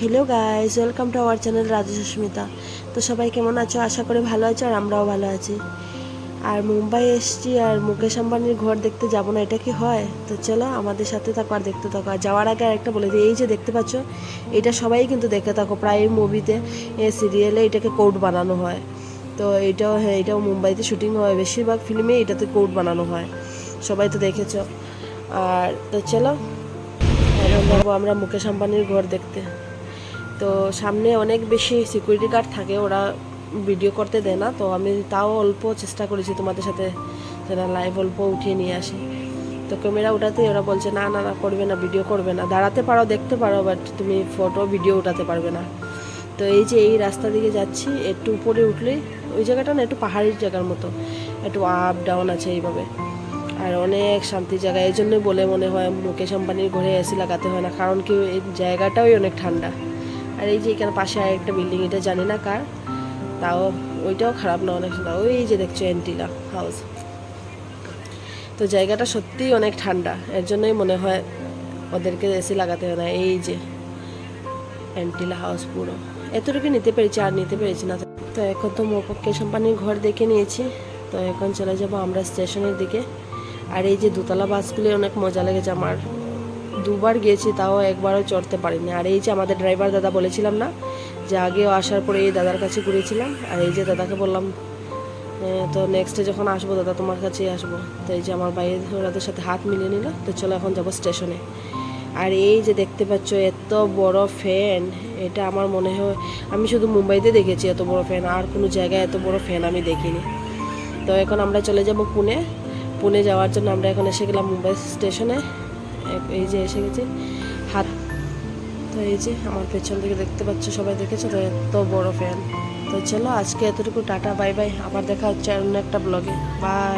Hello guys welcome to our channel Raju Susmita তো সবাই কেমন আছো? আশা করি ভালো আছো আর আমরাও ভালো আছি। আর মুম্বাই এসছি আর মুকেশ আম্বানির ঘর দেখতে যাব না, এটা কি হয়? তো চলো আমাদের সাথে থাকো আর দেখতে থাকো। আর যাওয়ার আগে একটা বলে দিই, এই যে দেখতে পাচ্ছ, এটা সবাই কিন্তু দেখে থাকো, প্রায় মুভিতে সিরিয়ালে এটাকে কোর্ট বানানো হয়। তো এটাও হ্যাঁ এটাও মুম্বাইতে শুটিং হয়, বেশিরভাগ ফিল্মে এটাতে কোর্ট বানানো হয়। সবাই তো দেখেছ। আর তো চলো আমরা মুকেশ আম্বানির ঘর দেখতে। তো সামনে অনেক বেশি সিকিউরিটি গার্ড থাকে, ওরা ভিডিও করতে দেয় না। তো আমি তাও অল্প চেষ্টা করেছি তোমাদের সাথে যেন লাইভ অল্প উঠিয়ে নিয়ে আসি। তো ক্যামেরা উঠাতে ওরা বলছে, না না না, করবে না ভিডিও করবে না। দাঁড়াতে পারো, দেখতে পারো বাট তুমি ফটো ভিডিও উঠাতে পারবে না। তো এই যে এই রাস্তা দিকে যাচ্ছি, একটু উপরে উঠলেই ওই জায়গাটা না একটু পাহাড়ির জায়গার মতো। একটু আপ ডাউন আছে এইভাবে। আর অনেক শান্তি জায়গা, এই জন্যই বলে মনে হয়, মুকেশ আম্বানির ঘরে এসি লাগাতে হয় না, কারণ কি, এই জায়গাটাই অনেক ঠান্ডা। আর এই যে এখানে পাশে আরেকটা বিল্ডিং এটা জানি না কার, তাও ওইটাও খারাপ না, অনেক সুন্দর ওই যে দেখছ এন্টিলা হাউস তো জায়গাটা সত্যিই অনেক ঠান্ডা, এর জন্যই মনে হয় ওদেরকে এসি লাগাতে হয় না, এই যে এন্টিলা হাউস পুরো। এতটুকু নিতে পেরেছি, আর নিতে পেরেছি না। তো এখন তো মুকেশ আম্বানির ঘর দেখে নিয়েছি, তো এখন চলে যাব আমরা স্টেশনের দিকে। আর এই যে দোতলা বাসগুলি অনেক মজা লেগেছে আমার। দুবার গিয়েছি, তাও একবারও চড়তে পারিনি। আর এই যে আমাদের ড্রাইভার দাদা বলেছিলাম না, যে আগেও আসার পরে এই দাদার কাছে ঘুরেছিলাম, আর এই যে দাদাকে বললাম তো নেক্সটে যখন আসব দাদা, তোমার কাছেই আসব। তো এই যে আমার ভাইয়ের ওরাদের সাথে হাত মিলিয়ে নিল, তো চলো এখন যাব স্টেশনে আর এই যে দেখতে পাচ্ছ, এত বড় ফ্যান এটা আমার মনে হয়, আমি শুধু মুম্বাইতে দেখেছি এত বড় ফ্যান আর কোনো জায়গায় এত বড় ফ্যান আমি দেখিনি। তো এখন আমরা চলে যাব পুনে। পুনে যাওয়ার জন্য আমরা এখন এসে গেলাম মুম্বাই স্টেশনে এই যে এসে গেছে, হাত তো এই যে আমার পেছন থেকে দেখতে পাচ্ছ, সবাই দেখেছ তো? এত বড় ফ্যান তো চলো আজকে এতটুকু, টাটা, বাই বাই। আবার দেখা হচ্ছে অন্য একটা ব্লগে বাই